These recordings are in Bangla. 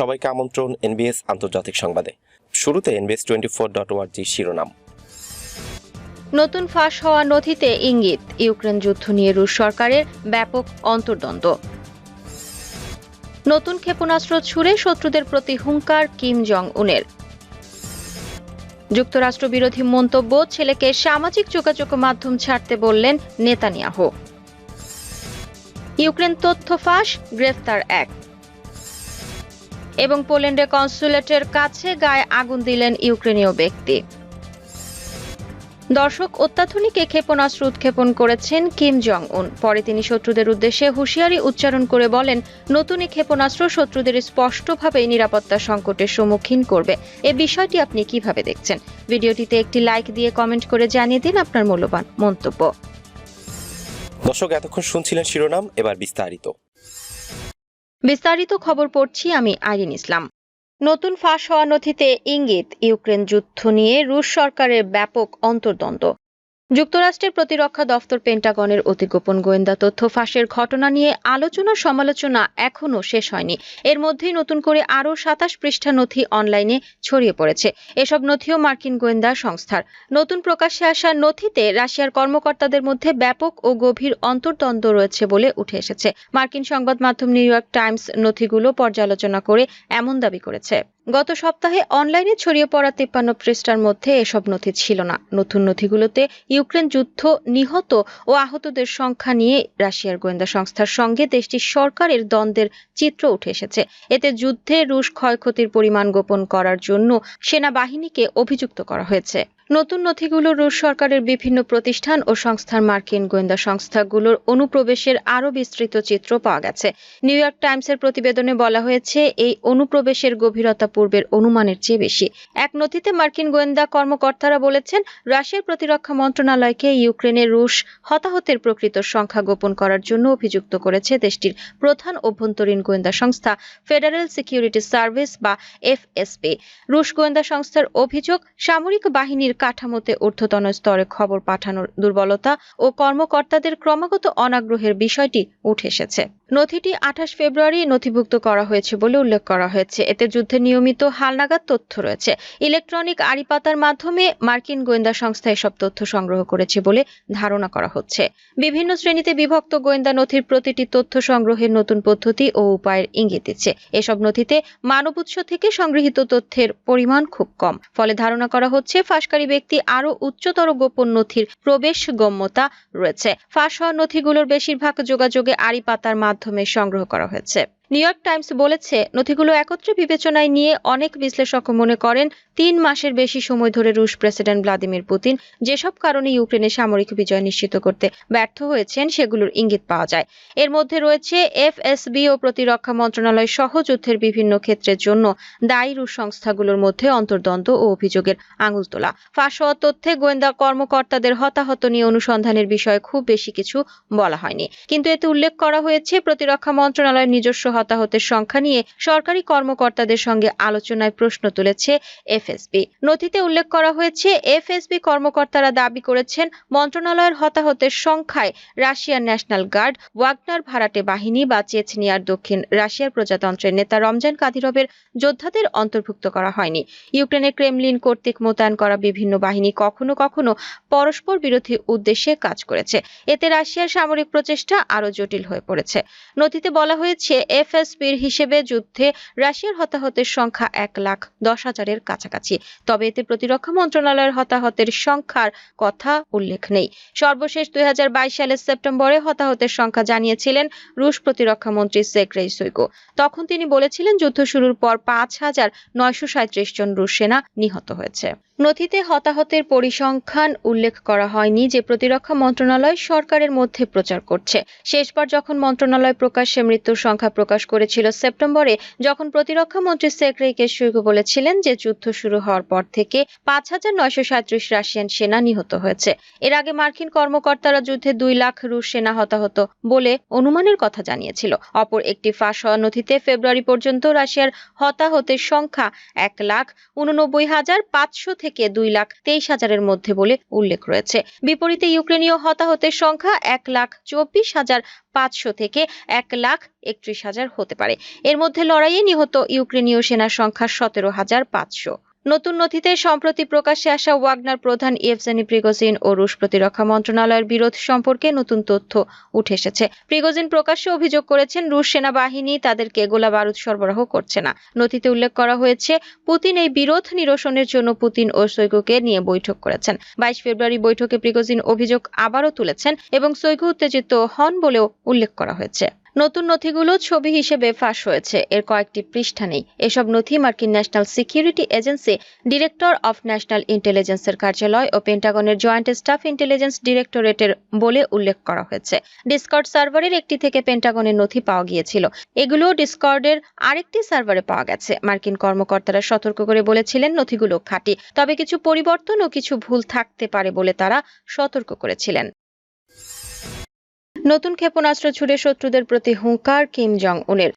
সবাইকে আমন্ত্রণ এনবিএস আন্তর্জাতিক সংবাদে। শুরুতে এনবিএস টোয়েন্টি ফোর ডট ওয়ার্জি শিরোনাম। নতুন ফাঁস হওয়া নথিতে ইঙ্গিত, ইউক্রেন যুদ্ধ নিয়ে রুশ সরকারের ব্যাপক অন্তর্দ্বন্দ্ব। নতুন ক্ষেপণাস্ত্র ছুড়ে শত্রুদের প্রতি হুঙ্কার কিম জং উনের যুক্তরাষ্ট্র বিরোধী মন্তব্য, ছেলেকে সামাজিক যোগাযোগ মাধ্যম ছাড়তে বললেন নেতানিয়াহু। ইউক্রেন তথ্য ফাঁস, গ্রেফতার এক। এবং পোল্যান্ডে কনসুলেটের কাছে গায়ে আগুন দিলেন ইউক্রেনীয় ব্যক্তি। দর্শক, অত্যাধুনিক এ ক্ষেপণাস্ত্র উৎক্ষেপণ করেছেন কিম জং উন পরে তিনি শত্রুদের উদ্দেশ্যে হুঁশিয়ারি উচ্চারণ করে বলেন, নতুন ক্ষেপণাস্ত্র শত্রুদের স্পষ্টভাবে নিরাপত্তা সংকটের সম্মুখীন করবে। এ বিষয়টি আপনি কীভাবে দেখছেন? ভিডিওটিতে একটি লাইক দিয়ে কমেন্ট করে জানিয়ে দিন আপনার মূল্যবান মন্তব্য। দর্শক, এতক্ষণ শুনছিলেন শিরোনাম, এবার বিস্তারিত। বিস্তারিত খবর পড়ছি আমি আইরিন ইসলাম। নতুন ফাঁস হওয়া নথিতে ইঙ্গিত, ইউক্রেন যুদ্ধ নিয়ে রুশ সরকারের ব্যাপক অন্তর্দ্বন্দ্ব। যুক্তরাষ্ট্রের প্রতিরক্ষা দফতর পেন্টাগনের অতি গোপন গোয়েন্দা তথ্য ফাঁসের ঘটনা নিয়ে আলোচনা সমালোচনা এখনও শেষ হয়নি। এর মধ্যেই নতুন করে আরও সাতাশ পৃষ্ঠা নথি অনলাইনে ছড়িয়ে পড়েছে। এসব নথিও মার্কিন গোয়েন্দা সংস্থার। নতুন প্রকাশ্যে আসা নথিতে রাশিয়ার কর্মকর্তাদের মধ্যে ব্যাপক ও গভীর অন্তর্দ্বন্দ্ব রয়েছে বলে উঠে এসেছে। মার্কিন সংবাদ মাধ্যম নিউ ইয়র্ক টাইমস নথিগুলো পর্যালোচনা করে এমন দাবি করেছে। গত সপ্তাহে অনলাইনে ছড়িয়ে পড়া তিপ্পান্ন পৃষ্ঠার মধ্যে এসব নথি ছিল না। নতুন নথিগুলোতে ইউক্রেন যুদ্ধ নিহত ও আহতদের সংখ্যা নিয়ে রাশিয়ার গোয়েন্দা সংস্থার সঙ্গে দেশটির সরকারের দ্বন্দ্বের চিত্র উঠে এসেছে। এতে যুদ্ধে রুশ ক্ষয়ক্ষতির পরিমাণ গোপন করার জন্য সেনাবাহিনীকে অভিযুক্ত করা হয়েছে। নতুন নথিগুলো রুশ সরকারের বিভিন্ন প্রতিষ্ঠান ও সংস্থার মার্কিন গোয়েন্দা সংস্থাগুলোর অনুপ্রবেশের আরও বিস্তৃত চিত্র পাওয়া গেছে। নিউ ইয়র্ক টাইমসের প্রতিবেদনে বলা হয়েছে, এই অনুপ্রবেশের গভীরতা পূর্বের অনুমানের চেয়ে বেশি। এক নথিতে মার্কিন গোয়েন্দা কর্মকর্তারা বলেছেন, রাশিয়ার প্রতিরক্ষা মন্ত্রণালয়কে ইউক্রেনের রুশ হতাহতের প্রকৃত সংখ্যা গোপন করার জন্য অভিযুক্ত করেছে দেশটির প্রধান অভ্যন্তরীণ গোয়েন্দা সংস্থা, ফেডারেল সিকিউরিটি সার্ভিস বা এফএসপি রুশ গোয়েন্দা সংস্থার অভিযোগ, সামরিক বাহিনীর কাঠামোতে ঊর্ধ্বতন স্তরে খবর পাঠানোর দুর্বলতা ও কর্মকর্তাদের ক্রমাগত অনাগ্রহের বিষয়টি উঠে এসেছে। নথিটি আঠাশ ফেব্রুয়ারি নথিভুক্ত করা হয়েছে বলে উল্লেখ করা হয়েছে। এতে যুদ্ধে নিয়মিত হালনাগাদ তথ্য রয়েছে। ইলেকট্রনিক আড়িপাতার মাধ্যমে মার্কিন গোয়েন্দা সংস্থা এসব তথ্য সংগ্রহ করেছে বলে ধারণা করা হচ্ছে। বিভিন্ন শ্রেণীতে বিভক্ত গোয়েন্দা নথির প্রতিটি তথ্য সংগ্রহের নতুন পদ্ধতি ও উপায়ের ইঙ্গিত দিচ্ছে। এসব নথিতে মানব উৎস থেকে সংগৃহীত তথ্যের পরিমাণ খুব কম। ফলে ধারণা করা হচ্ছে, ফাঁসকারী ব্যক্তি আরও উচ্চতর গোপন নথির প্রবেশ গম্যতা রয়েছে। ফাঁস হওয়া নথিগুলোর বেশিরভাগ যোগাযোগে আড়িপাতার মাধ্যমে সংগ্রহ করা হয়েছে। নিউ ইয়র্ক টাইমস বলেছে, নথিগুলো একত্রে বিবেচনায় নিয়ে অনেক বিশ্লেষক মনে করেন, তিন মাসের বেশি সময় ধরে রুশ প্রেসিডেন্ট ভ্লাদিমির পুতিন যেসব কারণে ইউক্রেনে সামরিক বিজয় নিশ্চিত করতে ব্যর্থ হয়েছেন সেগুলোর ইঙ্গিত পাওয়া যায়। এর মধ্যে রয়েছে এফএসবি ও প্রতিরক্ষা মন্ত্রণালয় সহ যুদ্ধের বিভিন্ন ক্ষেত্রের জন্য দায়ী রুশ সংস্থাগুলোর মধ্যে অন্তর্দ্বন্দ্ব ও অভিযোগের আঙুল তোলা। ফাঁস হওয়া তথ্যে গোয়েন্দা কর্মকর্তাদের হতাহত নিয়ে অনুসন্ধানের বিষয়ে খুব বেশি কিছু বলা হয়নি। কিন্তু এতে উল্লেখ করা হয়েছে, প্রতিরক্ষা মন্ত্রণালয়ের নিজস্ব হতাহতের সংখ্যা নিয়ে সরকারি কর্মকর্তাদের সঙ্গে আলোচনায় প্রশ্ন তুলেছে এফএসবি। নথিতে উল্লেখ করা হয়েছে, এফএসবি কর্মকর্তারা দাবি করেছেন, মন্ত্রণালয়ের হতাহতের সংখ্যায় রাশিয়ার ন্যাশনাল গার্ড, ওয়াগনার ভাড়াটে বাহিনী বা চেচনিয়ার দক্ষিণ রাশিয়ার প্রজাতন্ত্রের নেতা রমজান কাদিরভের যোদ্ধাদের অন্তর্ভুক্ত করা হয়নি। ইউক্রেনের ক্রেমলিন কর্তৃক মোতায়েন করা বিভিন্ন বাহিনী কখনো কখনো পরস্পর বিরোধী উদ্দেশ্যে কাজ করেছে। এতে রাশিয়ার সামরিক প্রচেষ্টা আরও জটিল হয়ে পড়েছে। নথিতে বলা হয়েছে এফএসপির হিসেবে যুদ্ধে রাশিয়ার হতাহতের সংখ্যা এক লাখ দশ হাজারের কাছাকাছি। তবে এতে প্রতিরক্ষা মন্ত্রণালয়ের হতাহতের সংখ্যার কথা উল্লেখ নেই। সর্বশেষ দুই হাজার বাইশ সালের সেপ্টেম্বরে হতাহতের সংখ্যা জানিয়েছিলেন রুশ প্রতিরক্ষা মন্ত্রী সেক্রেই সুইগো। তখন তিনি বলেছিলেন, যুদ্ধ শুরুর পর পাঁচ হাজার নয়শো জন রুশ সেনা নিহত হয়েছে। নথিতে হতাহতের পরিসংখ্যান উল্লেখ করা হয়নি যে প্রতিরক্ষা মন্ত্রণালয় সরকারের মধ্যে প্রচার করছে। শেষবার যখন মন্ত্রণালয় প্রকাশ্যে মৃত্যুর সংখ্যা প্রকাশ করেছিল সেপ্টেম্বরে, যখন প্রতিরক্ষা মন্ত্রী সেক্রেইকে শুইগো বলেছিলেন যে যুদ্ধ শুরু হওয়ার পর থেকে পাঁচ হাজার নয়শো সাঁত্রিশ রাশিয়ান সেনা নিহত হয়েছে। এর আগে মার্কিন কর্মকর্তারা যুদ্ধে দুই লাখ রুশ সেনা হতাহত বলে অনুমানের কথা জানিয়েছিল। অপর একটি ফাঁস হওয়া নথিতে ফেব্রুয়ারি পর্যন্ত রাশিয়ার হতাহতের সংখ্যা এক লাখ উননব্বই হাজার পাঁচশো থেকে দুই লাখ তেইশ হাজারের মধ্যে বলে উল্লেখ রয়েছে। বিপরীতে ইউক্রেনীয় হতাহতের সংখ্যা এক লাখ চব্বিশ হাজার পাঁচশো থেকে এক লাখ একত্রিশ হাজার হতে পারে। এর মধ্যে লড়াইয়ে নিহত ইউক্রেনীয় সেনার সংখ্যা সতেরো হাজার পাঁচশো। নতুন নথিতে সম্প্রতি প্রকাশ্যে আসা ওয়াগনার প্রধান ইয়েভজেনি প্রিগোজিন ও রুশ প্রতিরক্ষা মন্ত্রণালয়ের বিরোধ সম্পর্কে নতুন তথ্য উঠে এসেছে। প্রিগোজিন প্রকাশ্যে অভিযোগ করেছেন, রুশ সেনাবাহিনী তাদেরকে গোলা বারুদ সরবরাহ করছে না। নথিতে উল্লেখ করা হয়েছে, পুতিন এই বিরোধ নিরসনের জন্য পুতিন ও সৈগুকে নিয়ে বৈঠক করেছেন। বাইশ ফেব্রুয়ারি বৈঠকে প্রিগোজিন অভিযোগ আবারও তুলেছেন এবং সৈগু উত্তেজিত হন বলেও উল্লেখ করা হয়েছে। নতুন নথিগুলো ছবি হিসেবে ফাঁস হয়েছে। এর কয়েকটি পৃষ্ঠা নেই। এসব নথি মার্কিন National Security Agency, Director of National ইন্টেলিজেন্সের কার্যালয় ও পেন্টাগনের জয়েন্ট স্টাফ ইন্টেলিজেন্স ডিরেক্টরেটের বলে উল্লেখ করা হয়েছে। ডিসকর্ড সার্ভারের একটি থেকে পেন্টাগনের নথি পাওয়া গিয়েছিল। এগুলো ডিসকর্ডের আরেকটি সার্ভারে পাওয়া গেছে। মার্কিন কর্মকর্তারা সতর্ক করে বলেছিলেন নথিগুলো খাঁটি, তবে কিছু পরিবর্তন ও কিছু ভুল থাকতে পারে বলে তারা সতর্ক করেছিলেন। নতুন ক্ষেপণাস্ত্র ছুড়ে শত্রুদের প্রতি হুঙ্কার কিম জং উনের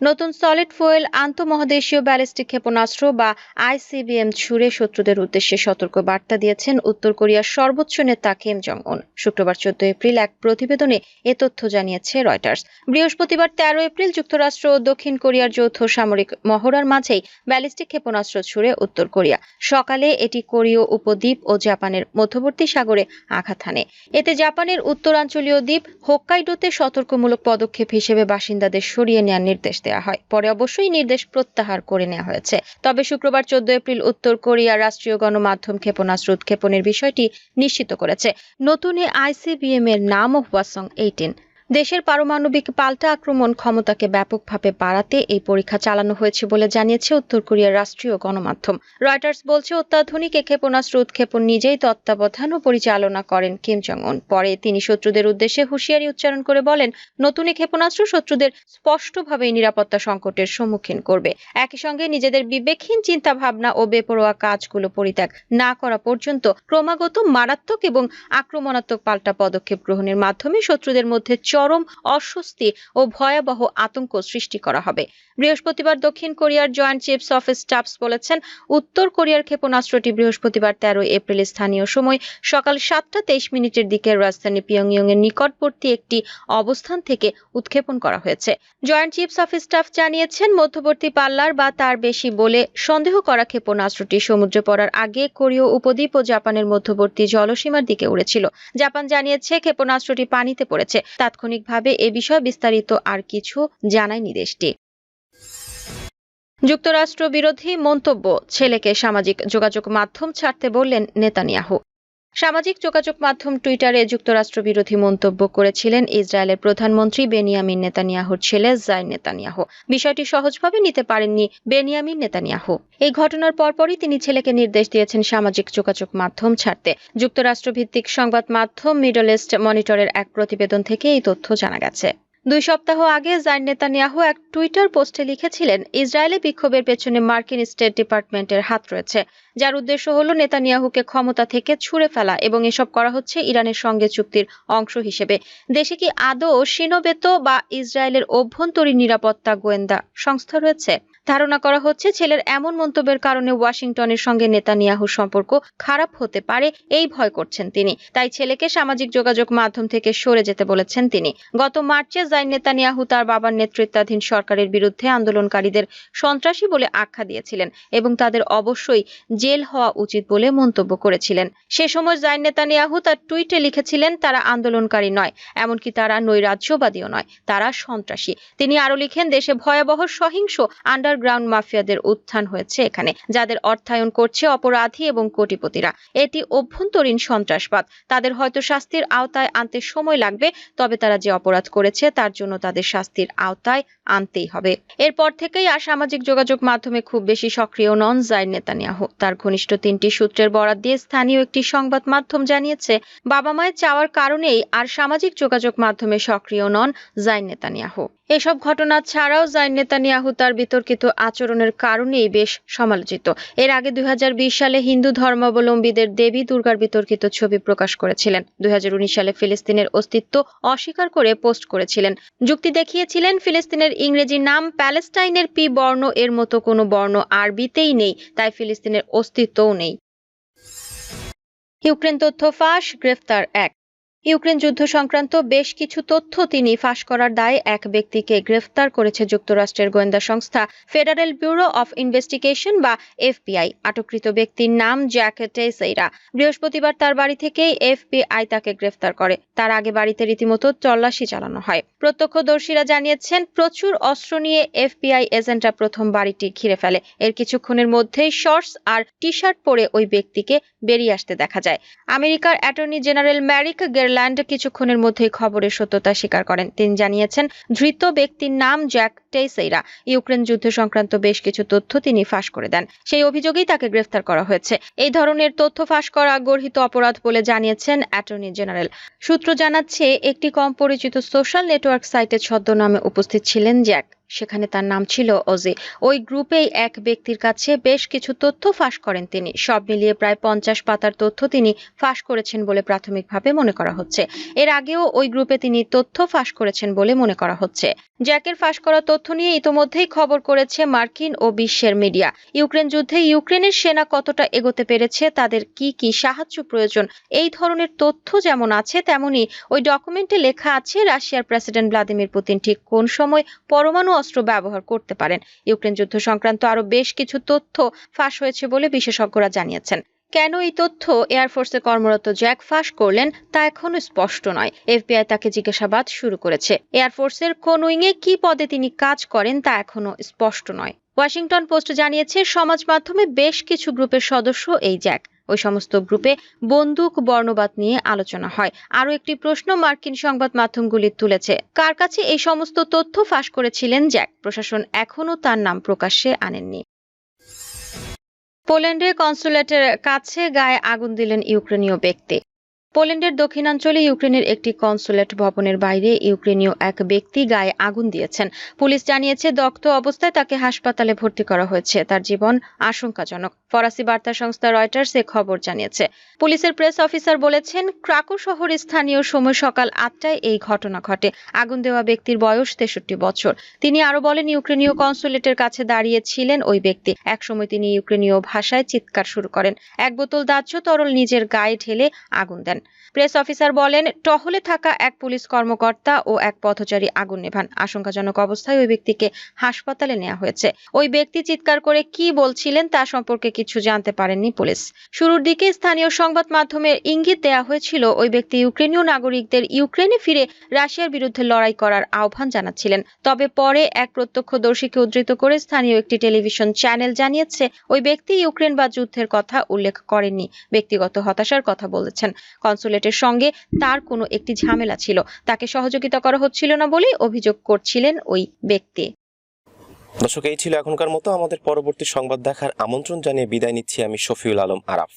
নতুন সলিড ফুয়েল আন্তঃমহাদেশীয় ব্যালিস্টিক ক্ষেপণাস্ত্র বা আইসিবিএম ছুড়ে শত্রুদের উদ্দেশ্যে সতর্ক বার্তা দিয়েছেন উত্তর কোরিয়ার সর্বোচ্চ নেতা কিম জং উন শুক্রবার চোদ্দ এপ্রিল এক প্রতিবেদনে এ তথ্য জানিয়েছে রয়টার্স। বৃহস্পতিবার তেরো এপ্রিল যুক্তরাষ্ট্র ও দক্ষিণ কোরিয়ার যৌথ সামরিক মহড়ার মাঝেই ব্যালিস্টিক ক্ষেপণাস্ত্র ছুড়ে উত্তর কোরিয়া। সকালে এটি কোরীয় উপদ্বীপ ও জাপানের মধ্যবর্তী সাগরে আঘাত হানে। এতে জাপানের উত্তরাঞ্চলীয় দ্বীপ হোক্কাইডোতে সতর্কমূলক পদক্ষেপ হিসেবে বাসিন্দাদের সরিয়ে নেওয়ার নির্দেশ দেওয়া হয়। পরে অবশ্যই নির্দেশ প্রত্যাহার করে নেওয়া হয়েছে। তবে শুক্রবার চোদ্দ এপ্রিল উত্তর কোরিয়ার রাষ্ট্রীয় গণমাধ্যম ক্ষেপণাস্ত্র উৎক্ষেপণের বিষয়টি নিশ্চিত করেছে। নতুন আইসিবিএম এর নাম ওয়াসং এইটিন। দেশের পারমাণবিক পাল্টা আক্রমণ ক্ষমতাকে ব্যাপকভাবে বাড়াতে এই পরীক্ষা চালানো হয়েছে বলে জানিয়েছে উত্তর কোরিয়ার রাষ্ট্রীয় গণমাধ্যম। রয়টার্স বলছে, অত্যাধুনিক এ ক্ষেপণাস্ত্র উৎক্ষেপণ নিজেই তত্ত্বাবধান ও পরিচালনা করেন কিম জং উন পরে তিনি শত্রুদের উদ্দেশ্যে হুঁশিয়ারি উচ্চারণ করে বলেন, নতুন এই ক্ষেপণাস্ত্র শত্রুদের স্পষ্টভাবে নিরাপত্তা সংকটের সম্মুখীন করবে। একই সঙ্গে নিজেদের বিবেকহীন চিন্তা ভাবনা ও বেপরোয়া কাজগুলো পরিত্যাগ না করা পর্যন্ত ক্রমাগত মারাত্মক এবং আক্রমণাত্মক পাল্টা পদক্ষেপ গ্রহণের মাধ্যমে শত্রুদের মধ্যে চরম অস্বস্তি ও ভয়াবহ আতঙ্ক সৃষ্টি করা হবে। বৃহস্পতিবার দক্ষিণ কোরিয়ার জয়েন্ট চিফস অফ স্টাফস বলেছেন, উত্তর কোরিয়ার ক্ষেপণাস্ত্রটি বৃহস্পতিবার তেরো এপ্রিল স্থানীয় সময় সকাল সাতটা তেইশ মিনিটের দিকে রাজধানী পিয়ংইয়ং এর নিকটবর্তী একটি অবস্থান থেকে উৎক্ষেপণ করা হয়েছে। জয়েন্ট চিফস অফ স্টাফ জানিয়েছেন, মধ্যবর্তী পাল্লার বা তার বেশি বলে সন্দেহ করা ক্ষেপণাস্ত্রটি সমুদ্রে পড়ার আগে কোরীয় উপদ্বীপ ও জাপানের মধ্যবর্তী জলসীমার দিকে উড়েছিল। জাপান জানিয়েছে, ক্ষেপণাস্ত্রটি পানিতে পড়েছে। তাৎক্ষণিকভাবে এ বিষয়ে বিস্তারিত আর কিছু জানায়নি দেশটি। যুক্তরাষ্ট্র বিরোধী মন্তব্য ছেলেকে সামাজিক যোগাযোগ মাধ্যম ছাড়তে বললেন নেতানিয়াহু। সামাজিক যোগাযোগ মাধ্যম টুইটারে যুক্তরাষ্ট্র বিরোধী মন্তব্য করেছিলেন ইসরায়েলের প্রধানমন্ত্রী বেনিয়ামিন নেতানিয়াহুর ছেলে জাই নেতানিয়াহু। বিষয়টি সহজভাবে নিতে পারেননি বেনিয়ামিন নেতানিয়াহু। এই ঘটনার পরপরই তিনি ছেলেকে নির্দেশ দিয়েছেন সামাজিক যোগাযোগ মাধ্যম ছাড়তে। যুক্তরাষ্ট্র ভিত্তিক সংবাদ মাধ্যম মিডল ইস্ট মনিটরের এক প্রতিবেদন থেকে এই তথ্য জানা গেছে। দুই সপ্তাহ আগে জাইন নেতানিয়াহু এক টুইটার পোস্টে লিখেছিলেন, ইসরায়েলি বিক্ষোভের পেছনে মার্কিন স্টেট ডিপার্টমেন্টের হাত রয়েছে, যার উদ্দেশ্য হল নেতানিয়াহুকে ক্ষমতা থেকে ছুড়ে ফেলা এবং এসব করা হচ্ছে ইরানের সঙ্গে চুক্তির অংশ হিসেবে। দেশে কি আদৌ সিনোবেত বা ইসরায়েলের অভ্যন্তরীণ নিরাপত্তা গোয়েন্দা সংস্থা রয়েছে? ধারণা করা হচ্ছে ছেলের এমন মন্তব্যের কারণে ওয়াশিংটনের সঙ্গে নেতানিয়াহুর সম্পর্ক খারাপ হতে পারে, এই ভয় করছেন তিনি। তাই ছেলেকে সামাজিক যোগাযোগ মাধ্যম থেকে সরে যেতে বলেছেন তিনি। গত মার্চে জাইন নেতানিয়াহু তার বাবার নেতৃত্বাধীন সরকারের বিরুদ্ধে আন্দোলনকারীদের সন্ত্রাসী বলে আখ্যা দিয়েছিলেন এবং তাদের অবশ্যই জেল হওয়া উচিত বলে মন্তব্য করেছিলেন। সে সময় জাইন নেতানিয়াহু তার টুইটে লিখেছিলেন, তারা আন্দোলনকারী নয়, এমনকি তারা নৈরাজ্যবাদীও নয়, তারা সন্ত্রাসী। তিনি আরও লিখেন, দেশে ভয়াবহ সহিংস আন্ডারগ্রাউন্ড মাফিয়াদের উত্থান হয়েছে এখানে, যাদের অর্থায়ন করছে অপরাধী এবং কোটিপতিরা। এটি অভ্যন্তরীণ সন্ত্রাসবাদ। তাদের হয়তো শাস্তির আওতায় আনতে সময় লাগবে, তবে তারা যে অপরাধ করেছে, তার জন্য তাদের শাস্তির আওতায় আনতেই হবে। এরপর থেকেই আর সামাজিক যোগাযোগ মাধ্যমে খুব বেশি সক্রিয় নন জাইন নেতানিয়াহু। তার ঘনিষ্ঠ তিনটি সূত্রের বরাত দিয়ে স্থানীয় একটি সংবাদ মাধ্যম জানিয়েছে, বাবা মায়ের চাওয়ার কারণেই আর সামাজিক যোগাযোগ মাধ্যমে সক্রিয় নন জাইন নেতানিয়াহু। এসব ঘটনা ছাড়াও জাইন নেতানিয়াহু তার বিতর্কিত আচরণের কারণেই বেশ সমালোচিত। এর আগে দুই সালে হিন্দু ধর্মাবলম্বীদের দেবী দুর্গার বিতর্কিত ছবি প্রকাশ করেছিলেন। দুই সালে ফিলিস্তিনের অস্তিত্ব অস্বীকার করে পোস্ট করেছিলেন। যুক্তি দেখিয়েছিলেন, ফিলিস্তিনের ইংরেজি নাম প্যালেস্টাইনের পি বর্ণ, এর মতো কোনো বর্ণ আরবিতেই নেই, তাই ফিলিস্তিনের অস্তিত্বও নেই। ইউক্রেন তথ্য ফাঁস, গ্রেফতার এক। ইউক্রেন যুদ্ধ সংক্রান্ত বেশ কিছু তথ্য তিনি ফাঁস করার দায়ে এক ব্যক্তিকে গ্রেফতার করেছে যুক্তরাষ্ট্রের গোয়েন্দা সংস্থা, ফেডারেল ব্যুরো অফ ইনভেস্টিগেশন বা এফবিআই। আটককৃত ব্যক্তির নাম জ্যাক টেসেইরা বৃহস্পতিবার তার বাড়ি থেকেই এফবিআই তাকে গ্রেফতার করে। তার আগে বাড়িতে রীতিমতো তল্লাশি চালানো হয়। প্রত্যক্ষদর্শীরা জানিয়েছেন, প্রচুর অস্ত্র নিয়ে এফবিআই এজেন্টরা প্রথম বাড়িটি ঘিরে ফেলে। এর কিছুক্ষণের মধ্যেই শর্টস আর টি শার্ট পরে ওই ব্যক্তিকে বেরিয়ে আসতে দেখা যায়। আমেরিকার অ্যাটর্নি জেনারেল ম্যারিক গেরল্যান্ড কিছুক্ষণের মধ্যেই খবরের সত্যতা স্বীকার করেন। তিনি জানিয়েছেন, ধৃত ব্যক্তির নাম জ্যাক টেইসেইরা। ইউক্রেন যুদ্ধ সংক্রান্ত বেশ কিছু তথ্য তিনি ফাঁস করে দেন। সেই অভিযোগেই তাকে গ্রেফতার করা হয়েছে। এই ধরনের তথ্য ফাঁস করা গর্হিত অপরাধ বলে জানিয়েছেন অ্যাটর্নি জেনারেল। সূত্র জানাচ্ছে, একটি কম পরিচিত সোশ্যাল নেটওয়ার্ক সাইটে ছদ্মনামে উপস্থিত ছিলেন জ্যাক। সেখানে তার নাম ছিল অজি ওই গ্রুপেই এক ব্যক্তির কাছে বেশ কিছু তথ্য ফাঁস করেন তিনি। সব মিলিয়ে প্রায় পঞ্চাশ পাতার তথ্য তিনি ফাঁস করেছেন বলে প্রাথমিকভাবে মনে করা হচ্ছে। এর আগেও ওই গ্রুপে তিনি তথ্য ফাঁস করেছেন বলে মনে করা হচ্ছে। জ্যাকের ফাঁস করা তথ্য নিয়ে ইতোমধ্যেই খবর করেছে মার্কিন ও বিশ্বের মিডিয়া। ইউক্রেন যুদ্ধে ইউক্রেনের সেনা কতটা এগোতে পেরেছে, তাদের কি কি সাহায্য প্রয়োজন, এই ধরনের তথ্য যেমন আছে তেমনি ওই ডকুমেন্টে লেখা আছে রাশিয়ার প্রেসিডেন্ট ভ্লাদিমির পুতিন ঠিক কোন সময় পরমাণু অস্ত্র ব্যবহার করতে পারেন। ইউক্রেন যুদ্ধ সংক্রান্ত আরও বেশ কিছু তথ্য ফাঁস হয়েছে বলে বিশেষজ্ঞরা জানিয়েছেন। কেন এই তথ্য এয়ারফোর্সে কর্মরত জ্যাক ফাঁস করলেন তা এখনও স্পষ্ট নয়। এফবিআই তাকে জিজ্ঞাসাবাদ শুরু করেছে। এয়ারফোর্সের কোন উইংয়ে কি পদে তিনি কাজ করেন তা এখনও স্পষ্ট নয়। ওয়াশিংটন পোস্ট জানিয়েছে, সমাজ মাধ্যমে বেশ কিছু গ্রুপের সদস্য এই জ্যাক। ওই সমস্ত গ্রুপে বন্দুক, বর্ণবাদ নিয়ে আলোচনা হয়। আরও একটি প্রশ্ন মার্কিন সংবাদ মাধ্যমগুলি তুলেছে। কার কাছে এই সমস্ত তথ্য ফাঁস করেছিলেন জ্যাক? প্রশাসন এখনও তার নাম প্রকাশ্যে আনেননি। পোল্যান্ডে কনসুলেটের কাছে গায়ে আগুন দিলেন ইউক্রেনীয় ব্যক্তি। পোল্যান্ডের দক্ষিণাঞ্চলে ইউক্রেনের একটি কনসুলেট ভবনের বাইরে ইউক্রেনীয় এক ব্যক্তি গায়ে আগুন দিয়েছেন। পুলিশ জানিয়েছে, দগ্ধ অবস্থায় তাকে হাসপাতালে ভর্তি করা হয়েছে। তার জীবন আশঙ্কাজনক। ফরাসি বার্তা সংস্থা রয়টার্স এ খবর জানিয়েছে। পুলিশের প্রেস অফিসার বলেছেন, ক্রাকো শহরে স্থানীয় সময় সকাল আটটায় এই ঘটনা ঘটে। আগুন দেওয়া ব্যক্তির বয়স তেষট্টি বছর। তিনি আরও বলেন, ইউক্রেনীয় কনসুলেটের কাছে দাঁড়িয়ে ছিলেন ওই ব্যক্তি। একসময় তিনি ইউক্রেনীয় ভাষায় চিৎকার শুরু করেন। এক বোতল দাহ্য তরল নিজের গায়ে ঢেলে আগুন দেন। প্রেস অফিসার বলেন, টহলে থাকা এক পুলিশ কর্মকর্তা ও এক পথচারী আগুন নেভান। আশঙ্কাজনক অবস্থায় ওই ব্যক্তিকে হাসপাতালে নেওয়া হয়েছে। ওই ব্যক্তি চিৎকার করে কি বলছিলেন তা সম্পর্কে কিছু জানতে পারেননি পুলিশ। শুরুর দিকে স্থানীয় সংবাদ মাধ্যমের ইঙ্গিত দেয়া হয়েছিল, ওই ব্যক্তি ইউক্রেনীয় নাগরিকদের ইউক্রেনে ফিরে রাশিয়ার বিরুদ্ধে লড়াই করার আহ্বান জানাচ্ছিলেন। তবে পরে এক প্রত্যক্ষদর্শীকে উদ্ধৃত করে স্থানীয় একটি টেলিভিশন চ্যানেল জানিয়েছে, ওই ব্যক্তি ইউক্রেন বা যুদ্ধের কথা উল্লেখ করেননি। ব্যক্তিগত হতাশার কথা বলেছেন। কনসুলেটের সঙ্গে তার কোনো একটি ঝামেলা ছিল। তাকে সহযোগিতা করা হচ্ছিল না বলে অভিযোগ করছিলেন ওই ব্যক্তি। দর্শক, এই ছিল এখনকার মতো। আমাদের পরবর্তী সংবাদ দেখার আমন্ত্রণ জানিয়ে বিদায় নিচ্ছি আমি শফিউল আলম আরাফ।